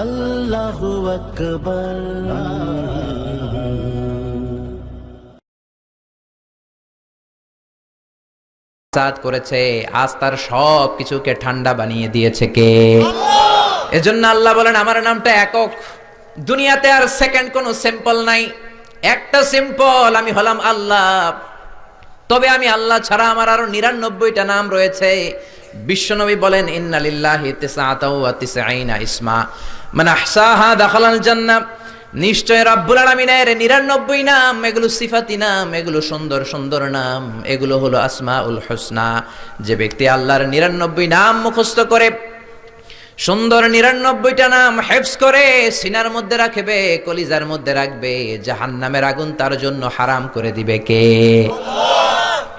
আল্লাহু আকবার। সাদ করেছে আজ তার সব কিছুকে ঠান্ডা বানিয়ে দিয়েছে কে? এজন্য আল্লাহ বলেন আমার নামটা একক। দুনিয়াতে আর সেকেন্ড কোনো সিম্পল নাই। একটা সিম্পল আমি হলাম আল্লাহ। তবে আমি আল্লাহ ছাড়া আমার আরও নিরানব্বইটা নাম রয়েছে। বিশ্বনবী বলেন ইন্নালিল্লাহি তিসআতাও ওয়া তিসআইনা ইসমা। মান আহসাহা দাখালাল জান্নাহ। নিশ্চয় রাব্বুল আলামিনের নিরানব্বই নাম, এগুলো সিফাতি নাম, এগুলো সুন্দর সুন্দর নাম, এগুলো হলো আসমাউল হুসনা। যে ব্যক্তি আল্লাহর নিরানব্বই নাম মুখস্থ করে, সুন্দর নিরানব্বইটা নাম হেফস করে, সিনার মধ্যে রাখবে, কলিজার মধ্যে রাখবে, জাহান্নামের আগুন তার জন্য হারাম করে দিবে কে?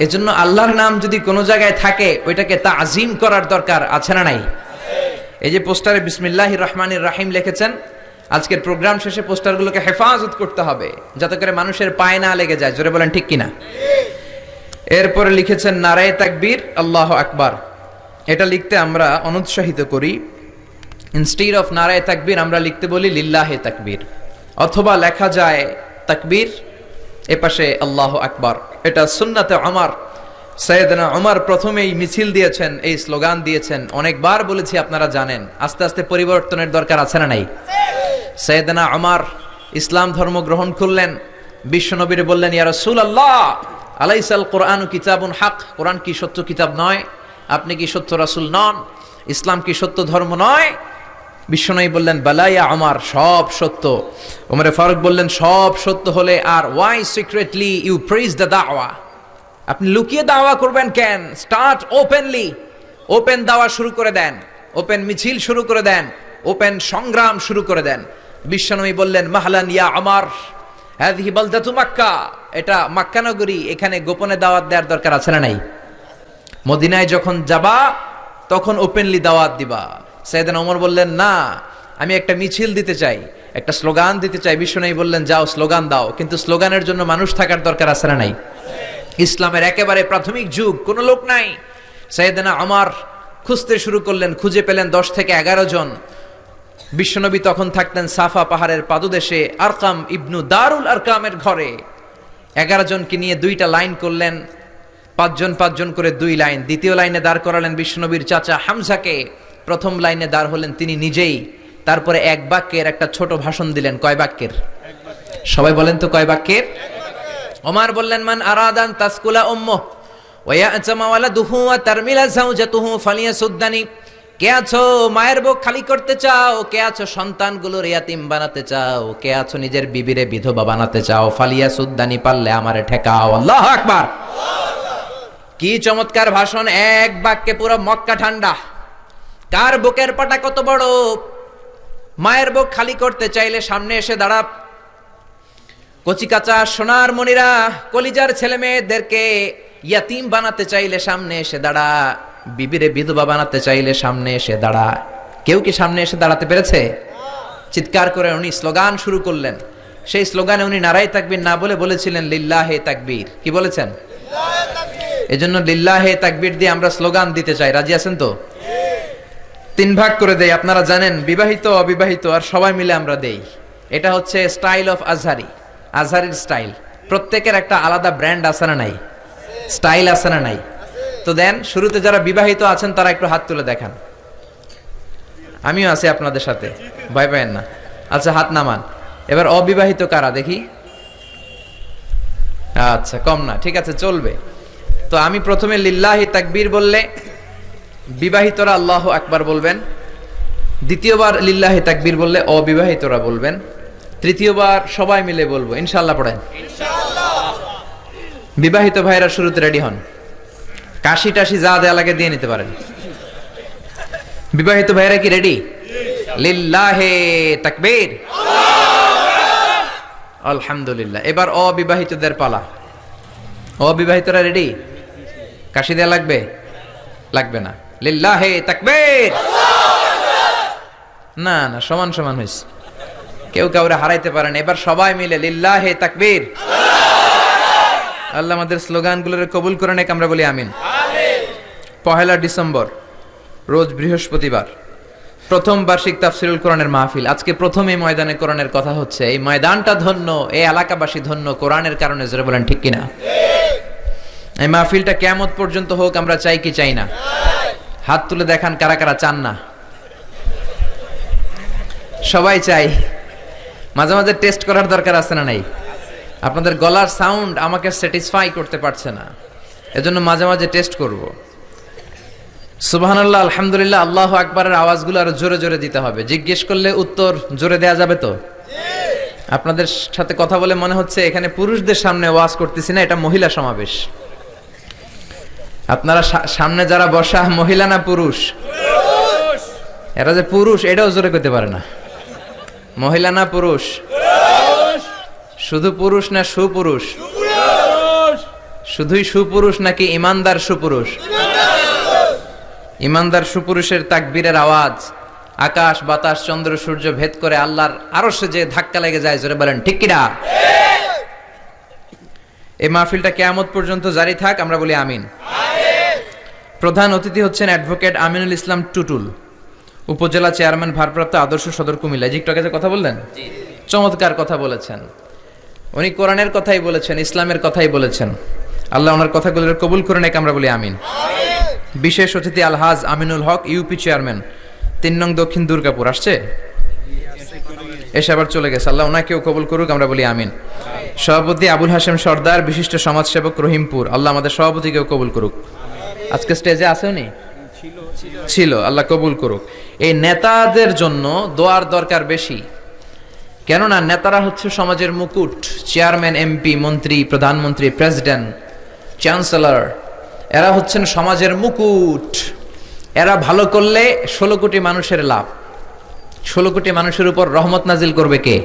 এজন্য আল্লাহর নাম যদি কোনো জায়গায় থাকে, ওইটাকে তাজিম করার দরকার আছে না নাই? এই যে পোস্টারে বিসমিল্লাহির রহমানির রাহিম লিখেছেন, আজকের প্রোগ্রাম শেষে পোস্টারগুলোকে হেফাজত করতে হবে, যাতে করে মানুষের পায়ে না লেগে যায়। জোরে বলেন, ঠিক কিনা? এরপরে লিখেছেন, নারায় তাকবীর, আল্লাহ আকবার। এটা লিখতে আমরা অনুৎসাহিত করি। ইনস্টিড অফ নারায় তাকবীর, আমরা লিখতে বলি, লিল্লাহে তাকবীর। অথবা লেখা যায়, তাকবীর, এপাশে আল্লাহ আকবার। এটা সুন্নাতে আমার সৈয়দনা ওমর প্রথমেই মিছিল দিয়েছেন, এই স্লোগান দিয়েছেন। অনেকবার বলেছি, আপনারা জানেন। আস্তে আস্তে পরিবর্তনের দরকার আছে না নাই? সৈয়দনা ওমর ইসলাম ধর্ম গ্রহণ করলেন। বিশ্বনবীর বললেন, ইয়া রাসূলুল্লাহ, আলাইসাল কোরআন কিতাবুন হক? কোরআন কি সত্য কিতাব নয়? আপনি কি সত্য রাসূল নন? ইসলাম কি সত্য ধর্ম নয়? বিশ্বনবী বললেন বালাইয়া আমার সব সত্য। ওমরে ফারুক বললেন, সব সত্য হলে আর why secretly you praise the দাওয়া আপনি লুকিয়ে দাওয়া করবেন কেন? স্টার্ট ওপেনলি ওপেন দাওয়া শুরু করে দেন। ওপেন মিছিল শুরু করে দেন। ওপেন সংগ্রাম শুরু করে দেন। বিশ্বনবী বললেন, মাহলান ইয়া আমার হাদিহি বালদাতু মাক্কা। এটা মাক্কা নগরী, এখানে গোপনে দাওয়াত দেওয়ার দরকার আছে না নাই? মদিনায় যখন যাবা, তখন ওপেনলি দাওয়াত দিবা। সাইয়েদান ওমর বললেন, না, আমি একটা মিছিল দিতে চাই, একটা স্লোগান দিতে চাই। বিশ্বনবী বললেন, যাও, স্লোগান দাও। কিন্তু স্লোগানের জন্য মানুষ থাকার দরকার আছে না নাই? ইসলামের একেবারে প্রাথমিক যুগ, কোনো লোক নাই। সাইয়েদানা আমার খুঁজতে শুরু করলেন, খুঁজে পেলেন দশ থেকে এগারো জন। বিশ্বনবী তখন থাকতেন সাফা পাহাড়ের পাদদেশে, আরকাম ইবনু দারুল আরকামের ঘরে। এগারো জনকে নিয়ে দুইটা লাইন করলেন, পাঁচজন পাঁচজন করে দুই লাইন। দ্বিতীয় লাইনে দাঁড় করালেন বিশ্বনবীর চাচা হামজাকে। প্রথম লাইনে দাঁড় হলেন তিনি নিজেই। তারপরে এক বাক্যের একটা ছোট ভাষণ দিলেন, কয় বাক্যের? সবাই বলেন তো কয় বাক্যের? ওমার বললেন, মান আরাদান তাসকুলা উম্ম ওয়ায়াচামা ওয়ালাদুহু ওয়া তারমিলা যাওজাতুহু ফালিয়াসুদ্দানি, কে আছো মায়ের বুক খালি করতে চাও, কে আছো সন্তানগুলোর ইয়াতিম বানাতে চাও, কে আছো নিজের বিবিরে বিধবা বানাতে চাও ফালিয়া সুদ্দানি পারলে আমারে ঠেকাও। আল্লাহ আকবার। কি চমৎকার ভাষণ, এক বাক্যে পুরো মক্কা ঠান্ডা। কার বুকের পাটা কত বড়? মায়ের বুক খালি করতে চাইলে সামনে এসে দাঁড়া কচি কাঁচা সোনার মনিরা, কলিজার ছেলে মেয়েদেরকে ইয়াতিম বানাতে চাইলে সামনে এসে দাঁড়া। বিবিরে বিধবা বানাতে চাইলে সামনে এসে দাঁড়া। কেউ কি সামনে এসে দাঁড়াতে পেরেছে? চিৎকার করে উনি স্লোগান শুরু করলেন। সেই স্লোগানে উনি নারাই তাকবীর না বলে বলেছিলেন, লিল্লাহে তাকবীর। কি বলেছেন? এজন্য লিল্লাহে তাকবীর দিয়ে আমরা স্লোগান দিতে চাই। রাজি আছেন তো? তিন ভাগ করে দেই। আপনারা জানেন, বিবাহিত, অবিবাহিত, আর সবাই মিলে আমরা দেই। এটা হচ্ছে স্টাইল অফ আজহারি। আজহারির স্টাইল। প্রত্যেকের একটা আলাদা ব্র্যান্ড আছে না নাই? স্টাইল আছে না নাই? তো দেন, শুরুতে যারা বিবাহিত আছেন, তারা একটু হাত তুলে দেখান। আমিও আছি আপনাদের সাথে। ভয় পাবেন না। আচ্ছা হাত নামান। এবার অবিবাহিত কারা? দেখি। আচ্ছা কম না। ঠিক আছে, চলবে। তো আমি প্রথমে লিল্লাহি তাকবীর বললে বিবাহিতরা আল্লাহ আকবার বলবেন। দ্বিতীয়বার লিল্লাহি তাকবীর বললে অবিবাহিতরা বলবেন। তৃতীয়বার সবাই মিলে বলব ইনশাল্লাহ পড়েন। বিবাহিত ভাইরা শুরুতে রেডি হন। কাশি টাশি যা দেয়া লাগে দিয়ে নিতে পারেন। বিবাহিত ভাইরা কি রেডি? লিল্লাহে তাকবীর। আলহামদুলিল্লাহ। এবার অবিবাহিতদের পালা। অবিবাহিতরা রেডি? কাশি দেয়া লাগবে? লাগবে না। লিল্লাহে তাকবীর। না না, সমান সমান হয়েছে কেউ কাউরে হারাইতে পারেন এবার সবাই মিলে লিল্লাহে তাকবীর। আল্লাহ আমাদের স্লোগানগুলোর কবুল করে নেক, আমরা বলি আমিন। পহেলা ডিসেম্বর, রোজ বৃহস্পতিবার, প্রথম বার্ষিক তাফসিরুল কোরআনের মাহফিল। আজকে প্রথম এই ময়দানে কোরআনের কথা হচ্ছে, এই ময়দানটা ধন্য, এই এলাকাবাসী ধন্য, কোরআনের কারণে, জোরে বলেন, ঠিক কিনা? এই মাহফিলটা কেমত পর্যন্ত হোক, আমরা চাই কি চাই না? হাত তুলে দেখান কারা কারা চান না। সবাই চাই। মাঝে মাঝে টেস্ট করার দরকার আছে না নাই? আপনাদের গলার সাউন্ড আমাকে স্যাটিসফাই করতে পারছে না। এজন্য মাঝে মাঝে টেস্ট করব। সুবহানাল্লাহ, আলহামদুলিল্লাহ, আল্লাহ আকবরের আওয়াজগুলো আরও জোরে জোরে দিতে হবে। জিজ্ঞেস করলে উত্তর জোরে দেয়া যাবে তো? আপনাদের সাথে কথা বলে মনে হচ্ছে এখানে পুরুষদের সামনে ওয়াজ করতেছি না, এটা মহিলা সমাবেশ। আপনারা সামনে যারা বসা, মহিলা না পুরুষ? এরা যে পুরুষ, এটাও জোরে করতে পারে না। মহিলা না পুরুষ? শুধু পুরুষ না সুপুরুষ? শুধুই সুপুরুষ নাকি ইমানদার সুপুরুষ? ইমানদার সুপুরুষের তাকবীরের আওয়াজ আকাশ বাতাস চন্দ্র সূর্য ভেদ করে আল্লাহর আরও সে যে ধাক্কা লেগে যায় জোরে বলেন ঠিক কিনা? এই মাহফিলটা কেয়ামত পর্যন্ত জারি থাক আমরা বলি আমিন। প্রধান অতিথি হচ্ছেন অ্যাডভোকেট আমিনুল ইসলাম টুটুল। উপজেলা চেয়ারম্যান ভারপ্রাপ্ত আদর্শ সদর কুমিল্লা জি একটু যে কথা বললেন? চমৎকার কথা বলেছেন। উনি কোরআনের কথাই বলেছেন ইসলামের কথাই বলেছেন। আল্লাহ ওনার কথাগুলোর কবুল করে নেক আমরা বলি আমিন। বিশেষ অতিথি আলহাজ আমিনুল হক ইউপি চেয়ারম্যান। তিন নং দক্ষিণ দুর্গাপুর আসছে? এসে আবার চলে গেছে। আল্লাহ ওনাকেও কবুল করুক আমরা বলি আমিন। সভাপতি আবুল হাসেম সর্দার বিশিষ্ট সমাজসেবক রহিমপুর। আল্লাহ আমাদের সভাপতিকেও কবুল করুক। আজকে স্টেজে আসেনি ছিল, আল্লাহ কবুল করুক। এই নেতাদের জন্য দোয়ার দরকার বেশি। কেননা নেতারা হচ্ছে সমাজের মুকুট, চেয়ারম্যান, এমপি, মন্ত্রী, প্রধানমন্ত্রী, প্রেসিডেন্ট, চ্যান্সেলর। এরা হচ্ছেন সমাজের মুকুট। এরা ভালো করলে ষোলো কোটি মানুষের লাভ। ষোলো কোটি মানুষের উপর রহমত নাজিল করবে কে?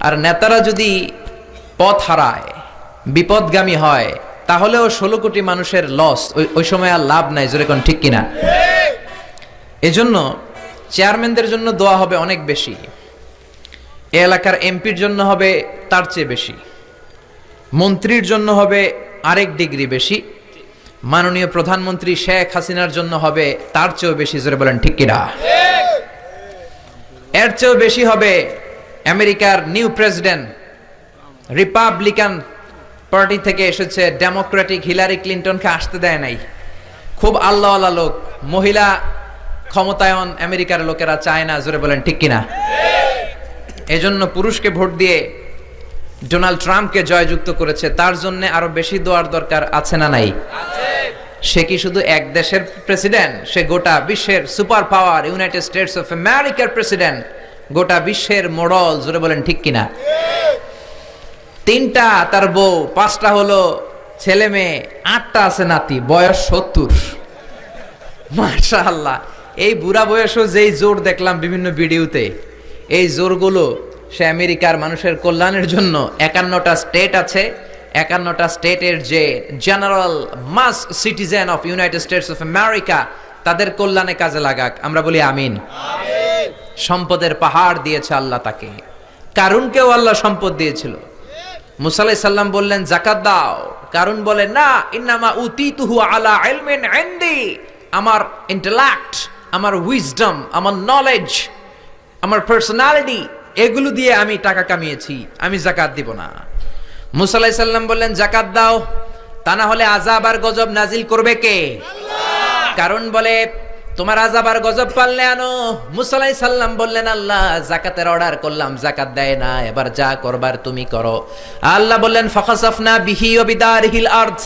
আর নেতারা যদি পথ হারায়, বিপদগামী হয় তাহলেও ষোলো কোটি মানুষের লস ওই সময় আর লাভ নাই, জোরে কোন ঠিক কিনা? এজন্য চেয়ারম্যানদের জন্য দোয়া হবে অনেক বেশি। এ এলাকার এমপির জন্য হবে তার চেয়ে বেশি। মন্ত্রীর জন্য হবে আরেক ডিগ্রি বেশি। মাননীয় প্রধানমন্ত্রী শেখ হাসিনার জন্য হবে তার চেয়েও বেশি, জোরে বলেন ঠিক কিনা? এর চেয়েও বেশি হবে আমেরিকার নিউ প্রেসিডেন্ট, রিপাবলিকান পার্টি থেকে এসেছে ডেমোক্রেটিক হিলারি ক্লিন্টনকে আসতে দেয় নাই। খুব আল্লাহওয়ালা লোক, মহিলা ক্ষমতায়ন আমেরিকার লোকেরা চায় না, জোরে বলেন, ঠিক কিনা? এজন্য পুরুষকে ভোট দিয়ে ডোনাল্ড ট্রাম্পকে জয়যুক্ত করেছে, তার জন্য আরও বেশি দোয়ার দরকার আছে না নাই? সে কি শুধু এক দেশের প্রেসিডেন্ট? সে গোটা বিশ্বের super power, United States of আমেরিকার প্রেসিডেন্ট। গোটা বিশ্বের মোড়ল, জোরে বলেন, ঠিক কিনা? তিনটা তার বউ পাঁচটা হলো ছেলে মেয়ে আটটা আছে নাতি বয়স সত্তর। মাশা আল্লাহ এই বুড়া বয়সও যেই জোর দেখলাম বিভিন্ন ভিডিওতে এই জোরগুলো সে আমেরিকার মানুষের কল্যাণের জন্য একান্নটা স্টেট আছে একান্নটা স্টেটের যে general mass citizen of United States of America তাদের কল্যাণে কাজে লাগাক। আমরা বলি আমিন। সম্পদের পাহাড় দিয়েছে আল্লাহ তাকে। কারুনকেও আল্লাহ সম্পদ দিয়েছিল। মুসালাই সাল্লাম বললেন জাকাত দাও। কারণ বলে না ইন্নামা উতিতুহু আলা ইলমিন ইনদি। আমার ইন্টেলেক্ট আমার উইজডম আমার নলেজ আমার পার্সোনালিটি এগুলো দিয়ে আমি টাকা কামিয়েছি। আমি জাকাত দিব না। মুসালাই সাল্লাম বললেন জাকাত দাও। তা না হলে আজাব আর গজব নাজিল করবে কে? কারণ বলে তোমার আজাবার গজব পাললে আনো। মুসালাই সাল্লাম বললেন, আল্লাহ জাকাতের অর্ডার করলাম জাকাত দেয় না, এবার যা করবার তুমি করো। আল্লাহ বললেন, ফখাসাফনা বিহি ও বিদারিহিল আর্থ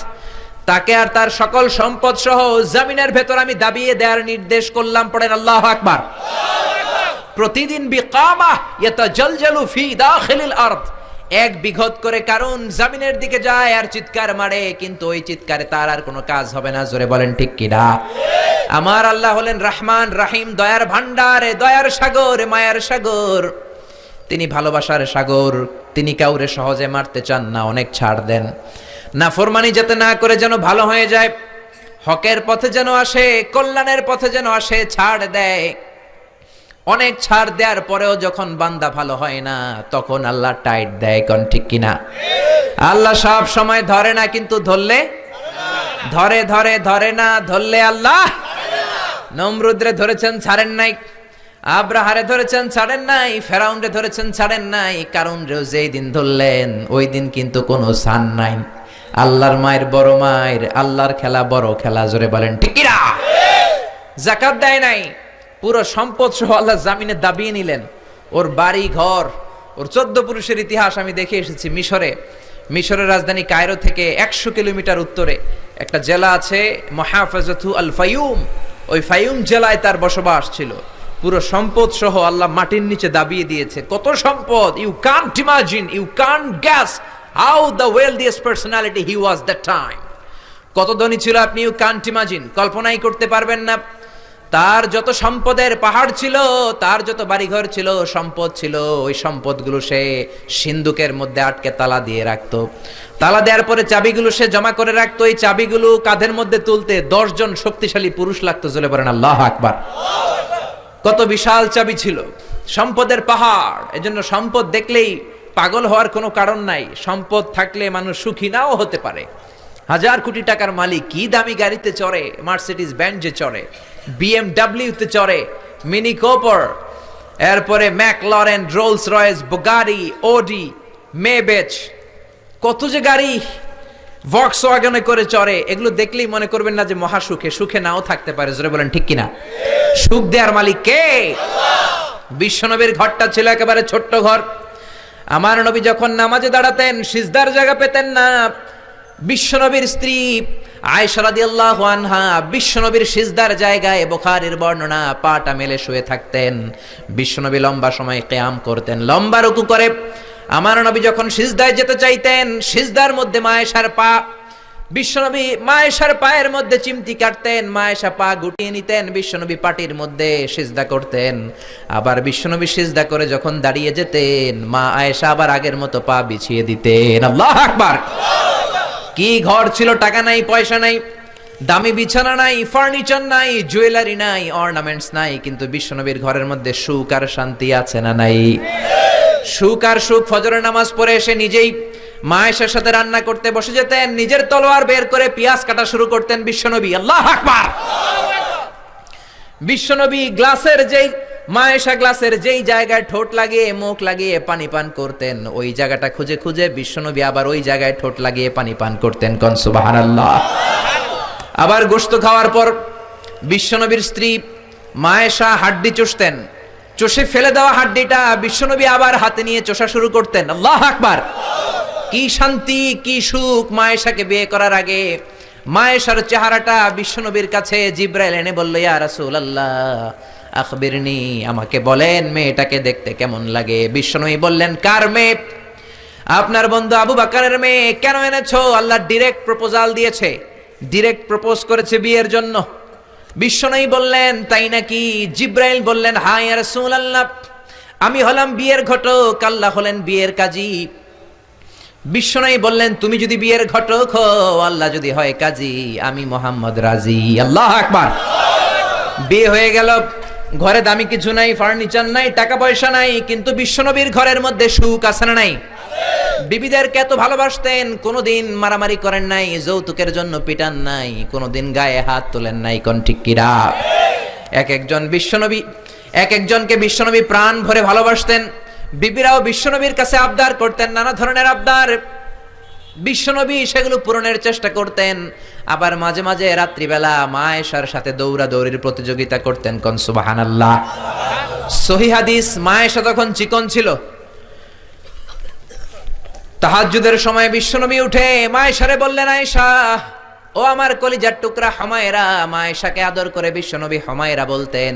তাকে আর তার সকল সম্পদ সহ জমিনের ভেতর আমি দাবিয়ে দেওয়ার নির্দেশ করলাম। পড়েন, আল্লাহ আকবার। প্রতিদিন বিকামা ইয়াতাজালজালু ফি দাখিলিল আরদ। এক বিঘত করে কারণ জামিনের দিকে যায় আর চিৎকার মারে, কিন্তু ওই চিৎকারে তার আর কোনো কাজ হবে না। জোরে বলেন, ঠিক কিনা আমার আল্লাহ হলেন রাহমান, রাহিম, দয়ার ভান্ডারে দয়ার সাগর মায়ার সাগর। তিনি ভালোবাসার সাগর, তিনি কাউরে সহজে মারতে চান না, অনেক ছাড় দেন। না ফরমানি যাতে না করে যেন ভালো হয়ে যায়, হকের পথে যেন আসে, কল্যাণের পথে যেন আসে, ছাড় দেয়। অনেক ছাড় দেওয়ার পরেও যখন বান্দা ভালো হয় না, তখন আল্লাহ টাইট দেয়, কোন ঠিক কিনা? আল্লাহ সব সময় ধরে না, কিন্তু ধরলে? ধরে ধরে ধরে না, ধরলে আল্লাহ? নমরুদ্রে ধরেছেন, ছাড়েন নাই। আব্রাহারে ধরেছেন, ছাড়েন নাই। ফেরাউন্ডে ধরেছেন, ছাড়েন নাই। কারণ যেই দিন ধরলেন, ওই দিন কিন্তু কোনো সান নাই। আল্লাহর মায়ের বড় মায়ের, আল্লাহর খেলা বড় খেলা, জোরে বলেন ঠিকিরা জাকাত দেয় নাই। পুরো সম্পদ সহ আল্লাহ জামিনে দাবিয়ে নিলেন। ওর বাড়ি, ঘর, ওর চোদ্দ পুরুষের ইতিহাস আমি দেখে এসেছি মিশরে। মিশরের রাজধানী কায়রো থেকে একশো কিলোমিটার উত্তরে একটা জেলা আছে মহাফাজতু আল ফাইউম ওই ফাইউম জেলায় তার বসবাস ছিল। পুরো সম্পদ সহ আল্লাহ মাটির নিচে দাবিয়ে দিয়েছে। কত সম্পদ? You can't imagine you can't guess how the wealthiest personality he was the time কত ধনী ছিল আপনি? ইউ কান্ট ইমাজিন কল্পনাই করতে পারবেন না। তার যত সম্পদের পাহাড় ছিল, তার যত বাড়িঘর ছিল, সম্পদ ছিল, ওই সম্পদগুলো সে সিন্ধুকের মধ্যে আটকে তালা দিয়ে রাখতো। তালা দেওয়ার পরে চাবিগুলো সে জমা করে রাখতো। এই চাবিগুলো কাঁধের মধ্যে তুলতে দশজন শক্তিশালী পুরুষ লাগতো চলে বলেন আল্লাহ আকবার। কত বিশাল চাবি ছিল। সম্পদের পাহাড়। এজন্য সম্পদ দেখলেই পাগল হওয়ার কোনো কারণ নাই। সম্পদ থাকলে মানুষ সুখী নাও হতে পারে। হাজার কোটি টাকার মালিক কি দামি গাড়িতে চড়ে মার্সিডিজ ব্যান্ডে চড়ে। বিএমডাব্লিউতে চড়ে মিনি কোপার এরপরে ম্যাকলরেন রোলস রয়েস বোগারি ওডি মেবেচ কত যে গাড়ি ভক্স ওয়াগনে করে চড়ে, এগুলো দেখলেই মনে করবেন না যে মহা সুখে সুখে নাও থাকতে পারে, জোরে বলেন, ঠিক কিনা? সুখ দেওয়ার মালিক কে? বিশ্বনবীর ঘরটা ছিল একেবারে ছোট্ট ঘর। আমার নবী যখন নামাজে দাঁড়াতেন, সিজদার জায়গা পেতেন না বিশ্বনবীর স্ত্রী আয়েশা রাদিয়াল্লাহু আনহা বিশ্বনবীর সিজদার জায়গায় বুখারীর বর্ণনা পাটা মেলে শুয়ে থাকতেন। বিশ্বনবী লম্বা সময় কিয়াম করতেন। লম্বা রুকু করে আমার নবী যখন সিজদায় যেতে চাইতেন, সিজদার মধ্যে মায়েশার পা, বিশ্বনবী মায়েশার পায়ের মধ্যে চিমটি কাটতেন, মায়েশা পা গুটিয়ে নিতেন, বিশ্বনবী পাটির মধ্যে সিজদা করতেন। আবার বিশ্বনবী সিজদা করে যখন দাঁড়িয়ে যেতেন, মা আয়েশা আবার আগের মতো পা বিছিয়ে দিতেন। আল্লাহ আকবার! কি ঘর ছিল, টাকা নাই, পয়সা নাই, দামি বিছানা নাই ফার্নিচার নাই জুয়েলারি নাই অর্নামেন্টস নাই, কিন্তু বিশ্বনবীর ঘরের মধ্যে সুখ আর শান্তি আছে না নাই? সুখ আর সুখ, ফজরের নামাজ পড়ে এসে নিজেই মায়েশার সাথে রান্না করতে বসে যেতেন, নিজের তলোয়ার বের করে পেঁয়াজ কাটা শুরু করতেন বিশ্বনবী। আল্লাহ আকবার! বিশ্বনবী গ্লাসের যেই মায়েশা গ্লাসের যেই জায়গায় ঠোঁট লাগিয়ে, মুখ লাগিয়ে পানি পান করতেন, ওই জায়গাটা খুঁজে খুঁজে বিশ্বনবী আবার ওই জায়গায় ঠোঁট লাগিয়ে পানি পান করতেন কন সুবহানাল্লাহ। আবার গোস্ত খাওয়ার পর বিশ্বনবীর স্ত্রী মায়েশা হাড্ডি চষতেন। চষে ফেলে দেওয়া হাড্ডিটা বিশ্বনবী আবার হাতে নিয়ে চষা শুরু করতেন। আল্লাহ আকবার! কি শান্তি, কি সুখ মায়েশাকে বিয়ে করার আগে মায়েশার চেহারাটা বিশ্বনবীর কাছে জিব্রাইল এনে বলল, ইয়া রাসূলুল্লাহ। আখবিরনি, আমাকে বলেন মেয়েটাকে দেখতে কেমন লাগে। বিশ্বনবী বললেন, কার মেয়ে? আপনার বন্ধু আবু বাকারের মেয়ে। কেন এনেছো? আল্লাহ ডিরেক্ট প্রপোজাল দিয়েছে। ডিরেক্ট প্রপোজ করেছে বিয়ের জন্য। বিশ্বনবী বললেন, তাই নাকি? জিব্রাইল বললেন হাই রাসূলুল্লাহ, আমি হলাম বিয়ের ঘটক, আল্লাহ হলেন বিয়ের কাজী। বিশ্বনবী বললেন, তুমি যদি বিয়ের ঘটক হও, আল্লাহ যদি হয় কাজী, আমি মোহাম্মদ রাজি। আল্লাহ আকবার। বিয়ে হয়ে গেল। ঘরে দামি কিছু নাই ফার্নিচার নাই, টাকা পয়সা নাই, কিন্তু বিশ্বনবীর ঘরের মধ্যে সুখ আছে না নাই? বিবিদেরকে এত ভালোবাসতেন, কোনোদিন মারামারি করেন নাই, যৌতুকের জন্য পিটান নাই, কোনোদিন গায়ে হাত তোলেন নাই, কোন ঠিক কিরা? এক একজন বিশ্বনবী, এক একজনকে বিশ্বনবী প্রাণ ভরে ভালোবাসতেন, বিবিরাও বিশ্বনবীর কাছে আবদার করতেন, নানা ধরনের আবদার। বিশ্বনবী সেগুলো পূরণের চেষ্টা করতেন। আবার মাঝে মাঝে রাত্রিবেলা মায়েশার সাথে দৌড়া দৌড়ির প্রতিযোগিতা করতেন কন, সুবাহানাল্লাহ। সহি হাদিস মায়েশা তখন চিকন ছিল। তাহাজ্জুদের সময় বিশ্বনবী উঠে মায়েশারে বললেন, আয়েশা, ও আমার কলিজার টুকরা হমায়রা। মায়েশাকে আদর করে বিশ্বনবী হমায়রা বলতেন।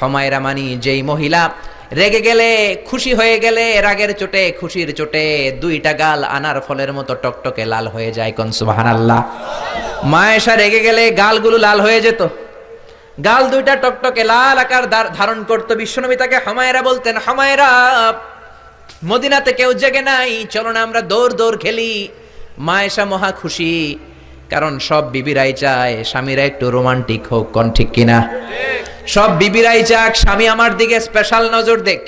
হমায়রা মানি যেই মহিলা রেগে গেলে খুশি হয়ে গেলে রাগের চোটে, খুশির চোটে দুইটা গাল আনার ফলের মতো টকটকে লাল হয়ে যায় কোন সুবহানাল্লাহ। মায়েশা রেগে গেলে গালগুলো লাল হয়ে যেত। গাল দুইটা টকটকে লাল আকার ধারণ করতো বিশ্বনবী তাকে হমায়রা বলতেন, হামায়রা, মদিনাতে কেউ জেগে নাই, চলো না আমরা দৌড় দৌড় খেলি। মায়েশা মহা খুশি, কারণ সব বিবিরাই চায় স্বামীরা একটু রোমান্টিক হোক, কোন ঠিক কিনা? সব বিবিরাই চাক, স্বামী আমার দিকে স্পেশাল নজর দেখ।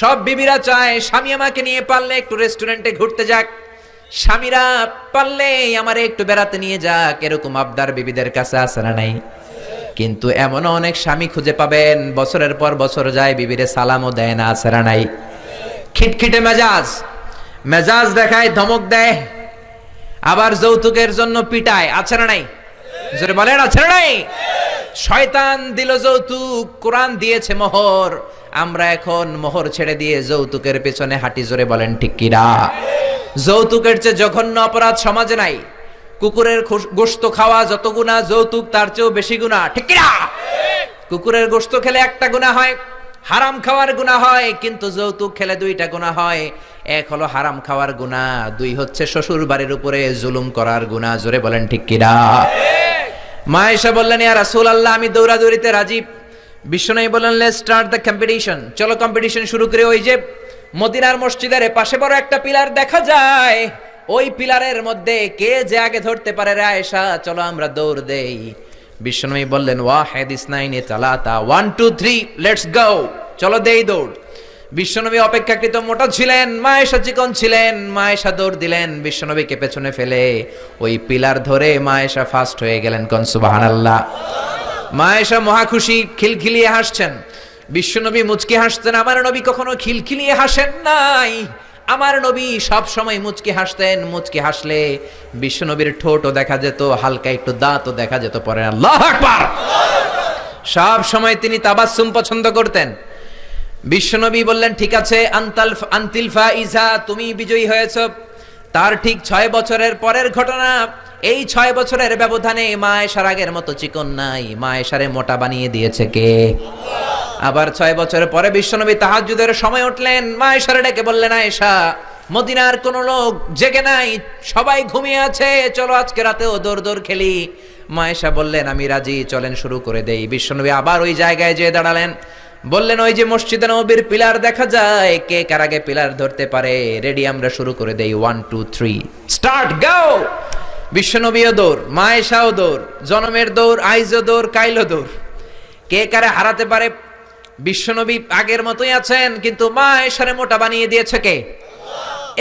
সব বিবিরা চায়, স্বামী আমাকে নিয়ে পারলে একটু রেস্টুরেন্টে ঘুরতে যাক। স্বামীরা পারলে আমারে একটু বেড়াতে নিয়ে যাক, এরকম আবদার বিবিদের কাছে আছে না নাই। কিন্তু এমনও অনেক স্বামী খুঁজে পাবেন, বছরের পর বছর যায় বিবিরে সালামও দেয় না আছেরা নাই। খিটখিটে মেজাজ মেজাজ দেখায়, ধমক দেয়। আবার যৌতুকের জন্য পিটায়, আছে না নাই? জোরে বলেন, আছে না নাই? শয়তান দিল যৌতুক, কোরআন দিয়েছে মোহর। আমরা এখন মোহর ছেড়ে দিয়ে যৌতুকের পেছনে হাঁটি জোরে বলেন, ঠিক কিরা যৌতুকের চেয়ে জঘন্য অপরাধ সমাজে নাই। কুকুরের গোস্ত খাওয়া যত গুণা, যৌতুক তার চেয়েও বেশি গুণা, ঠিক কিনা কুকুরের গোশত খেলে একটা গুণা হয়, হারাম খাওয়ার গুণা হয়, কিন্তু যৌতুক খেলে দুইটা গুণা হয়। এক হলো হারাম খাওয়ার গুণা, দুই হচ্ছে শ্বশুর বাড়ির উপরে জুলুম করার গুণা, জোরে বলেন, ঠিক কিনা মা বললেন, ইয়া রাসূল আল্লাহ আমি দৌড়াদৌড়িতে রাজি বিশ্বনবী বললেন লেটস স্টার্ট দ্য কম্পিটিশন চলো কম্পিটিশন শুরু করে ওই যে মদিনার মসজিদের পাশে বড় একটা পিলার দেখা যায়। ওই পিলারের মধ্যে কে যে আগে ধরতে পারে রে আয়েশা? চলো আমরা দৌড় দেই। বিশ্বনবী বললেন, ওয়াহেদ ইসনাইনে তালাতা one two three let's go চলো দেই দৌড়। বিশ্বনবী অপেক্ষাকৃত মোটা ছিলেন, মায়েশা চিকন ছিলেন, মায়েশা দৌড় দিলেন, বিশ্বনবীকে পেছনে ফেলে ওই পিলার ধরে মায়েশা ফাস্ট হয়ে গেলেন কন আল্লাহ মায়েশা মহা খুশি, খিলখিলিয়ে হাসছেন। বিশ্বনবী মুচকি হাসতেন, আমার নবী কখনো খিলখিলিয়ে হাসেন নাই। আমার নবী সব সময় মুচকি হাসতেন, মুচকি হাসলে বিশ্বনবীর ঠোঁটও দেখা যেত, হালকা একটু দাঁতও দেখা যেত পরে। আল্লাহ সব সময় তিনি তাবাসসুম পছন্দ করতেন। বিশ্বনবী বললেন, ঠিক আছে, আন্তাল আন্তিলফা ইসা তুমি বিজয়ী হয়েছ। তার ঠিক ছয় বছরের পরের ঘটনা, এই ছয় বছরের ব্যবধানে মা এসার আগের মতো চিকন নাই। মা এসারে মোটা বানিয়ে দিয়েছে কে? আবার ছয় বছরের পরে বিশ্বনবী তাহাজুদের সময় উঠলেন। মা এসারে ডেকে বললেন, আয়েশা, মদিনার কোন লোক জেগে নাই, সবাই ঘুমিয়ে আছে, চলো আজকে রাতেও দৌড় দৌড় খেলি। মায়েশা বললেন, আমি রাজি, চলেন, শুরু করে দেই। বিশ্বনবী আবার ওই জায়গায় যেয়ে দাঁড়ালেন। বললেন, ওই যে মসজিদে নবীর পিলার দেখা যায়, কে কার আগে পিলার ধরতে পারে? রেডি আমরা শুরু করে দেই। ওয়ান টু থ্রি স্টার্ট গাও বিশ্বনবীও দৌড়, মায়েশাও দৌড়, জনমের দৌড়, আইজও দৌড় কাইলো দৌড়। কে কারে হারাতে পারে? বিশ্বনবী আগের মতোই আছেন, কিন্তু মা এসারে মোটা বানিয়ে দিয়েছে কে?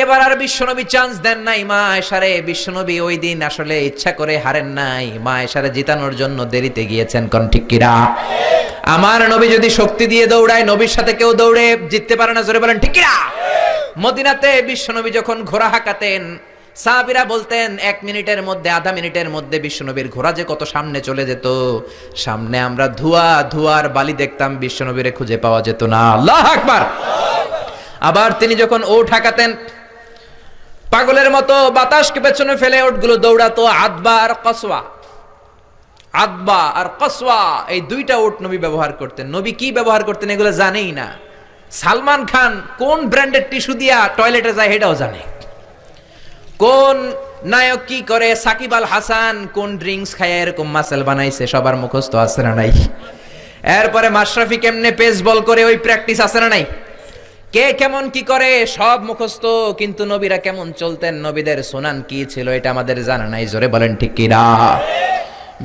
এবার আর বিশ্বনবী চান্স দেন নাই। মা এসারে বিশ্বনবী ওই দিন আসলে ইচ্ছা করে হারেন নাই। মা এসারে জিতানোর জন্য দেরিতে গিয়েছেন, কোন ঠিক কিরা আমার নবী যদি শক্তি দিয়ে দৌড়ায়, নবীর সাথে কেউ দৌড়ে জিততে পারে না, জোরে বলেন, ঠিক কিরা মদিনাতে বিশ্বনবী যখন ঘোড়া হাঁকাতেন, সাহাবিরা বলতেন, এক মিনিটের মধ্যে, আধা মিনিটের মধ্যে বিশ্বনবীর ঘোড়া যে কত সামনে চলে যেত, সামনে আমরা ধোয়া, ধোয়ার বালি দেখতাম বিশ্বনবীরে খুঁজে পাওয়া যেত না। আল্লাহ আকবার! আবার তিনি যখন ওট হাঁকাতেন, পাগলের মতো বাতাসকে পেছনে ফেলে ওটগুলো দৌড়াতো আদবা আর কসওয়া। আদবা আর কসওয়া, এই দুইটা ওট নবী ব্যবহার করতেন। নবী কি ব্যবহার করতেন এগুলো জানেই না। সালমান খান কোন ব্র্যান্ডের টিস্যু দিয়া টয়লেটে যায় এটাও জানে। কোন নায়ক কি করে? সাকিব আল হাসান কোন ড্রিঙ্কস খায় এরকম মাসেল বানাইছে, সবার মুখস্থ আছে না নাই? এরপরে মাশরাফি কেমনে পেস বল করে, ওই প্র্যাকটিস আছে না নাই? কে কেমন কি করে? সব মুখস্থ, কিন্তু নবীরা কেমন চলতেন? নবীদের সোনান কি ছিল এটা আমাদের জানা নাই, জোরে বলেন ঠিক কিনা?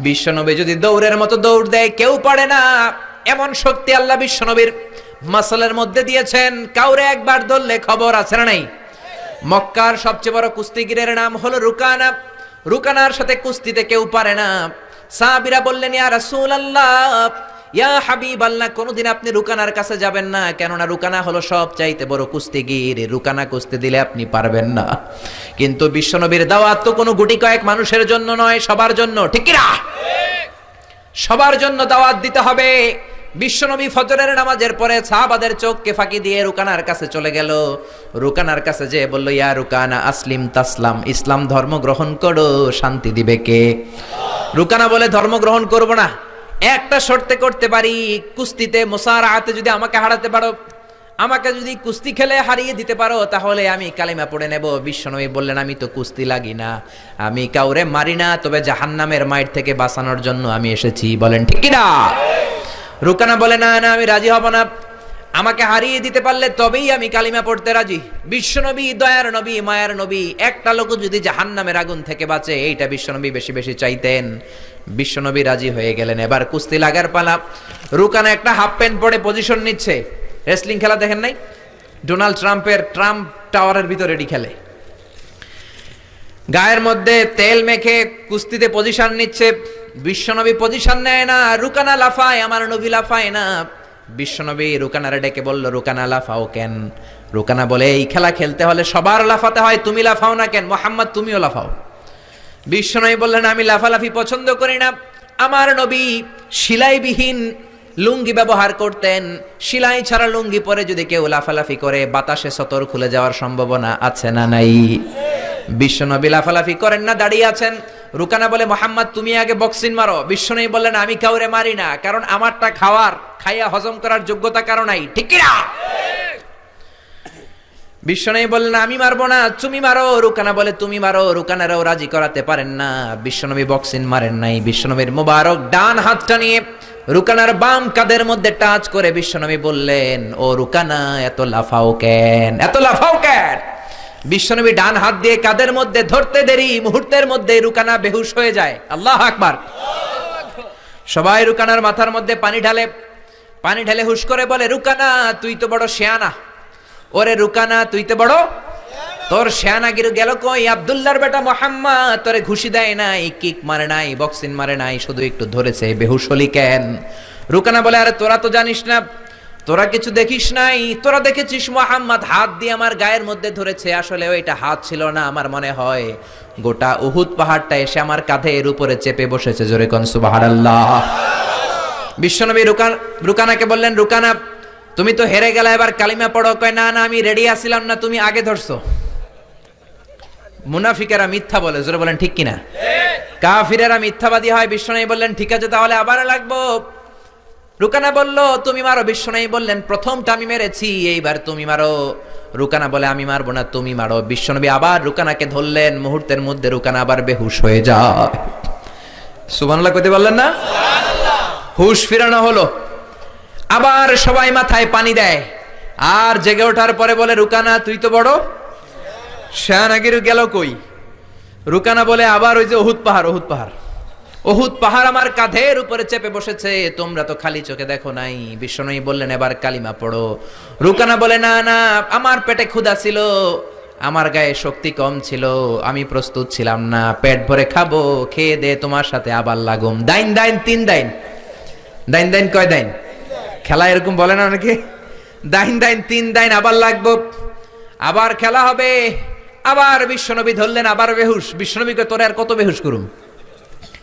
বিশ্বনবী যদি দৌড়ের মতো দৌড় দেয়, কেউ পারে না। এমন শক্তি আল্লাহ বিশ্বনবীর মাসালের মধ্যে দিয়েছেন। কাউরে একবার ধরলে খবর আছে না নাই? মক্কার সবচেয়ে বড় কুস্তিগিরের নাম হলো রুকানা। রুকানার সাথে কুস্তিতে কেউ পারে না। সাবিরা বললেন, ইয়া রাসূলুল্লাহ ইয়া হাবিব আল্লাহ, কোনোদিন আপনি রুকানার কাছে যাবেন না, কেননা রুকানা হলো সব চাইতে বড় কুস্তিগির। রুকানা কুস্তি দিলে আপনি পারবেন না। কিন্তু বিশ্বনবীর দাওয়াত তো কোনো গুটি কয়েক মানুষের জন্য নয়, সবার জন্য। ঠিক না সবার জন্য দাওয়াত দিতে হবে। বিশ্বনবী ফজরের নামাজের পরে সাহাবাদের চোখকে ফাঁকি দিয়ে রুকানার কাছে চলে গেল। রুকানার কাছে যে বলল, ইয়া রুকানা, আসলিম তাসলাম, ইসলাম ধর্ম গ্রহণ করো, শান্তি দিবে কে? রুকানা বলে, ধর্ম গ্রহণ করব না। একটা শর্তে করতে পারি, কুস্তিতে, মোসারাতে যদি আমাকে হারাতে পারো, আমাকে যদি কুস্তি খেলে হারিয়ে দিতে পারো, তাহলে আমি কালিমা পড়ে নেব। বিশ্বনবী বললেন, আমি তো কুস্তি লাগি না, আমি কাউরে মারি না, তবে জাহান্নামের মায়ের থেকে বাঁচানোর জন্য আমি এসেছি। বলেন, ঠিক না রুকানা বলে, না না, আমি রাজি হব না। আমাকে হারিয়ে দিতে পারলে তবেই আমি কালিমা পড়তে রাজি। বিশ্বনবী, দয়ার নবী, মায়ার নবী, একটা লোক যদি জাহান্নামের আগুন থেকে বাঁচে, এইটা বিশ্বনবী বেশি বেশি চাইতেন। বিশ্বনবী রাজি হয়ে গেলেন। এবার কুস্তি লাগার পালা। রুকানা একটা হাফ প্যান্ট পরে পজিশন নিচ্ছে। রেসলিং খেলা দেখেন নাই? ডোনাল্ড ট্রাম্পের ট্রাম্প টাওয়ারের ভিতরে এটি খেলে। গায়ের মধ্যে তেল মেখে কুস্তিতে পজিশন নিচ্ছে। বিশ্বনবী পজিশন নেয় না। রুকানা লাফায়, আমার নবী লাফায় না। বিশ্বনবী রুকানারে ডেকে বলল, রুকানা, লাফাও কেন? রুকানা বলে, এই খেলা খেলতে হলে সবার লাফাতে হয়, তুমি লাফাও না কেন? মোহাম্মদ, তুমিও লাফাও। বিশ্বনবী বললেন, আমি লাফালাফি পছন্দ করি না। আমার নবী সিলাইবিহীন লুঙ্গি ব্যবহার করতেন। সিলাই ছাড়া লুঙ্গি পরে যদি কেউ লাফালাফি করে, বাতাসে সতর খুলে যাওয়ার সম্ভাবনা আছে না নাই? বিশ্বনবী লাফালাফি করেন না, দাঁড়িয়ে আছেন। রুকানা বলে, মোহাম্মদ, তুমি আগে বক্সিং মারো। বিশ্বনবী বললেন, আমি কাউরে মারি না, কারণ আমারটা খাওয়ার, খাইয়া হজম করার যোগ্যতা কারও নাই। ঠিক না বিশ্বনবী বললেন, আমি মারবো না, তুমি মারো। রুকানা বলে, তুমি মারো। রুকানারাও রাজি করাতে পারেন না। বিশ্বনবী বক্সিং মারেন নাই। বিশ্বনবীর মোবারক ডান হাতটা নিয়ে রুকানার বাম কাদের মধ্যে টাচ করে বিশ্বনবী বললেন, ও রুকানা, এত লাফাও কেন? এত লাফাও কেন? বিশ্বনবী ডান হাত দিয়ে কাদের মধ্যে ধরতে দেরি, মুহূর্তের মধ্যে রুকানা বেহুশ হয়ে যায়। আল্লাহ আকবার। সবাই রুকানার মাথার মধ্যে পানি ঢালে পানি ঢালে হুশ করে বলে, রুকানা, তুই তো বড় শেয়ানা। ওরে রুকানা, তুই তো বড়। তোর শেয়ানাগির গেল কই? আব্দুল্লাহর বেটা মোহাম্মদ, তোরে ঘুষি দেয় নাই, কিক মারে নাই, বক্সিং মারে নাই, শুধু একটু ধরেছে, বেহুশ হলি কেন? রুকানা বলে, আরে তোরা তো জানিস না, তোরা কিছু দেখিস নাই, তোরা দেখেছিস মোহাম্মদ হাত দিয়ে আমার গায়ের মধ্যে ধরেছে, আসলে ওইটা হাত ছিল না আমার মনে হয়। গোটা উহুদ পাহাড়টা এসে আমার কাঁধে এর উপরে চেপে বসেছে, জোরে কন সুবহানাল্লাহ। বিশ্বনবী রুকান রুকানাকে বললেন, রুকানা তুমি তো হেরে গেলা, এবার কালিমা পড়ো। কয়, না না, আমি রেডি আছিলাম না, তুমি আগে ধরছো। মুনাফিকেরা মিথ্যা বলে, জোরে বলেন, ঠিক কিনা? কাফিরেরা মিথ্যাবাদী হয় বিশ্বনবী বললেন, ঠিক আছে, তাহলে আবার লাগবো। রুকানা বলল, তুমি মারো। বিশ্বনবী বললেন, প্রথমটা আমি মেরেছি, এইবার তুমি মারো। রুকানা বলে, আমি মারবো না, তুমি মারো। বিশ্বনবী আবার রুকানাকে ধরলেন, মুহূর্তের মধ্যে রুকানা আবার বেহুশ হয়ে যায়। সুবহানাল্লাহ, কইতে বললেন না? হুশ ফিরানো হলো। আবার সবাই মাথায় পানি দেয়। আর জেগে ওঠার পরে বলে, রুকানা, তুই তো বড়। শাহনাগির গেল কই? রুকানা বলে, আবার ওই যে ওহুদ পাহাড় ওহুদ পাহাড়। ওহুদ পাহাড় আমার কাঁধের উপরে চেপে বসেছে। তোমরা তো খালি চোখে দেখো নাই। বিশ্বনয়ী বললেন, এবার কালিমা পড়ো। রুকানা বলে, না না, আমার পেটে ক্ষুধা ছিল। আমার গায়ে শক্তি কম ছিল। আমি প্রস্তুত ছিলাম না। পেট ভরে খাব। খেয়ে দে তোমার সাথে আবার লাগুম। দাইন দাইন, তিন দাইন। দাইন দাইন, কয় দাইন? খেলা এরকম বলে না অনেকে? দাইন দাইন, তিন দাইন আবার লাগবো। আবার খেলা হবে। আবার বিশ্বনবী ধরলেন, আবার বেহুশ। বিশ্বনবীকে তোরে আর কত বেহুশ করুম?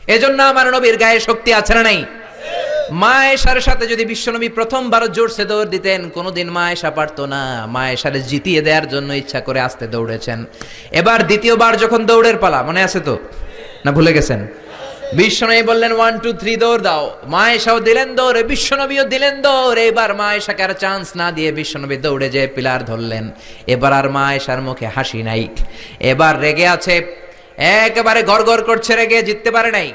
এজন্য আমার নবীর গায়ে শক্তি আছে না নাই? মা এশার সাথে যদি বিশ্বনবী প্রথমবার জোরসে দৌড় দিতেন, কোনোদিন মা এশা পারতো না। মা এশারে জিতিয়ে দেওয়ার জন্য ইচ্ছা করে আসতে দৌড়েছেন। এবার দ্বিতীয়বার যখন দৌড়ের পালা, মনে আছে তো? না ভুলে গেছেন? বিশ্বনবী বললেন ওয়ান টু থ্রি দৌড় দাও। মা এসাও দিলেন দৌড়ে, বিশ্বনবীও দিলেন দৌড়। এবার মা এসাকে আর চান্স না দিয়ে বিশ্বনবী দৌড়ে যে পিলার ধরলেন। এবার আর মা এসার মুখে হাসি নাই। এবার রেগে আছে, একেবারে গড় করছে, রেগে জিততে পারে নাই।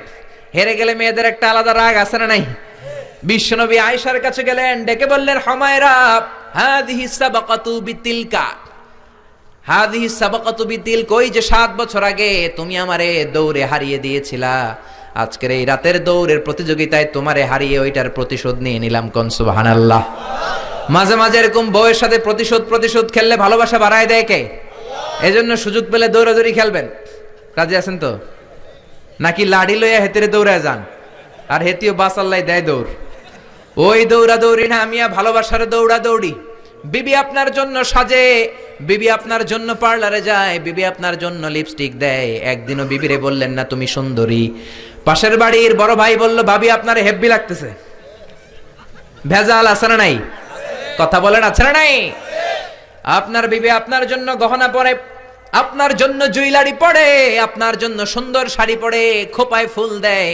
হেরে গেলে মেয়েদের একটা আলাদা রাগ আছে না নাই? বিশ্বনবী আয়েশার কাছে গেলেন, ডেকে বললেন, হমায়রা, হাদিহি সাবাকাতু বিতিলকা। হাদিহি সাবাকাতু বিতিল কই যে সাত বছর আগে তুমি আমারে দৌড়ে হারিয়ে দিয়েছিলা? আজকের এই রাতের দৌড়ের প্রতিযোগিতায় তোমারে হারিয়ে ওইটার প্রতিশোধ নিয়ে নিলাম কোন সুবহানাল্লাহ। মাঝে মাঝে এরকম বউয়ের সাথে প্রতিশোধ প্রতিশোধ খেললে ভালোবাসা বাড়ায় দেয় কে? এজন্য সুযোগ পেলে দৌড়াদৌড়ি খেলবেন। কাজে আছেন তো? নাকি লাড়ি লইয়া হেতেরে দৌড়ায় যান? আর হেতিও বাস আল্লাহ দেয় দৌড়। ওই দৌড়া দৌড়ি না আমিয়া ভালোবাসার দৌড়া দৌড়ি বিবি আপনার জন্য সাজে, বিবি আপনার জন্য পার্লারে যায়, বিবি আপনার জন্য লিপস্টিক দেয়। একদিনও বিবিরে বললেন না, তুমি সুন্দরী। পাশের বাড়ির বড় ভাই বলল, ভাবি, আপনার হেব্বি লাগতেছে। ভেজাল আছে না নাই? কথা বলেন, আছে না নাই? আপনার বিবে আপনার জন্য গহনা পরে, আপনার জন্য জুইলারি পড়ে আপনার জন্য সুন্দর শাড়ি পরে খোপায় ফুল দেয়।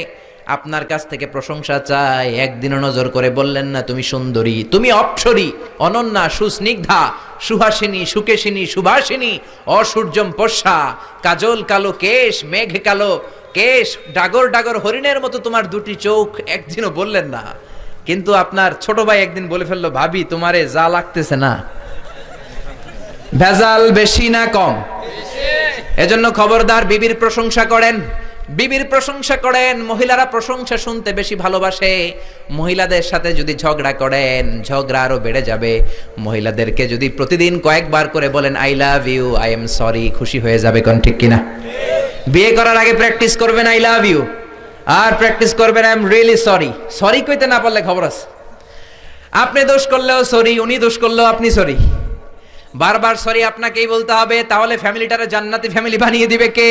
আপনার কাছ থেকে প্রশংসা চায় একদিনও নজর করে বললেন না, তুমি সুন্দরী, তুমি অপ্সরী, অনন্যা, সুস্নিগ্ধা, সুহাসিনী, সুকেশিনী, সুভাসিনী, অসূর্যম পশা কাজল কালো কেশ, মেঘ কালো কেশ, ডাগর ডাগর হরিণের মতো তোমার দুটি চোখ। একদিনও বললেন না। কিন্তু আপনার ছোট ভাই একদিন বলে ফেলল, ভাবি, তোমারে যা লাগতেছে না। ভেজাল বেশি না কম। এজন্য খবরদার বিবির প্রশংসা করেন। বিবির প্রশংসা করেন, মহিলারা প্রশংসা শুনতে বেশি ভালোবাসে। মহিলাদের সাথে যদি ঝগড়া করেন, ঝগড়া আরও বেড়ে যাবে। মহিলাদেরকে যদি প্রতিদিন কয়েকবার করে বলেন I love you I am sorry খুশি হয়ে যাবে, কোন ঠিক কিনা? বিয়ে করার আগে প্র্যাকটিস করবেন আই লাভ ইউ আর প্র্যাকটিস করবেন I am really sorry sorry কইতে না পারলে খবর আছে। আপনি দোষ করলেও সরি উনি দোষ করলেও আপনি সরি বারবার সরি আপনাকেই বলতে হবে, তাহলে ফ্যামিলিটারে জান্নাতি ফ্যামিলি বানিয়ে দিবে কে?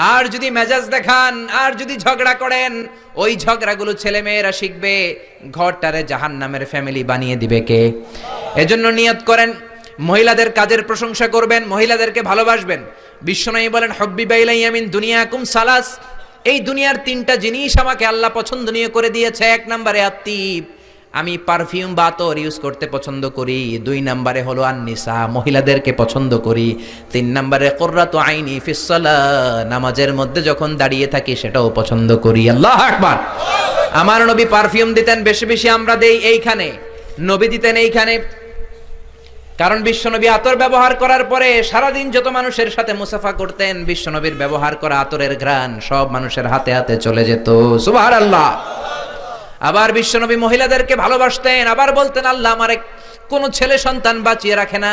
আর যদি মেজাজ দেখান, আর যদি ঝগড়া করেন, ওই ঝগড়াগুলো ছেলে মেয়েরা শিখবে, ঘরটারে জাহান নামের ফ্যামিলি বানিয়ে দিবে কে? এজন্য নিয়ত করেন, মহিলাদের কাজের প্রশংসা করবেন, মহিলাদেরকে ভালোবাসবেন। বিশ্বনয়ী বলেন, হব্বি বাইলাই আমিন দুনিয়াকুম সালাস। এই দুনিয়ার তিনটা জিনিস আমাকে আল্লাহ পছন্দনীয় করে দিয়েছে। এক নম্বরে আত্মীপ আমি পারফিউম বা আতর ইউজ করতে পছন্দ করি। দুই নম্বরে হলো আননিসা, মহিলাদেরকে পছন্দ করি। তিন নম্বরে কোর্রাত আইনি ফিসলা নামাজের মধ্যে যখন দাঁড়িয়ে থাকি সেটাও পছন্দ করি। আল্লাহ আকবার! আমার নবী পারফিউম দিতেন, বেশি বেশি আমরা দেই এইখানে। নবী দিতেন এইখানে। কারণ বিশ্বনবী আতর ব্যবহার করার পরে সারাদিন যত মানুষের সাথে মুসাফা করতেন, বিশ্বনবীর ব্যবহার করা আতরের ঘ্রাণ সব মানুষের হাতে হাতে চলে যেত। সুবাহ আল্লাহ আবার বিশ্বনবী মহিলাদেরকে ভালোবাসতেন আবার বলতেন আল্লাহ আমার কোনো ছেলে সন্তান বাঁচিয়ে রাখে না।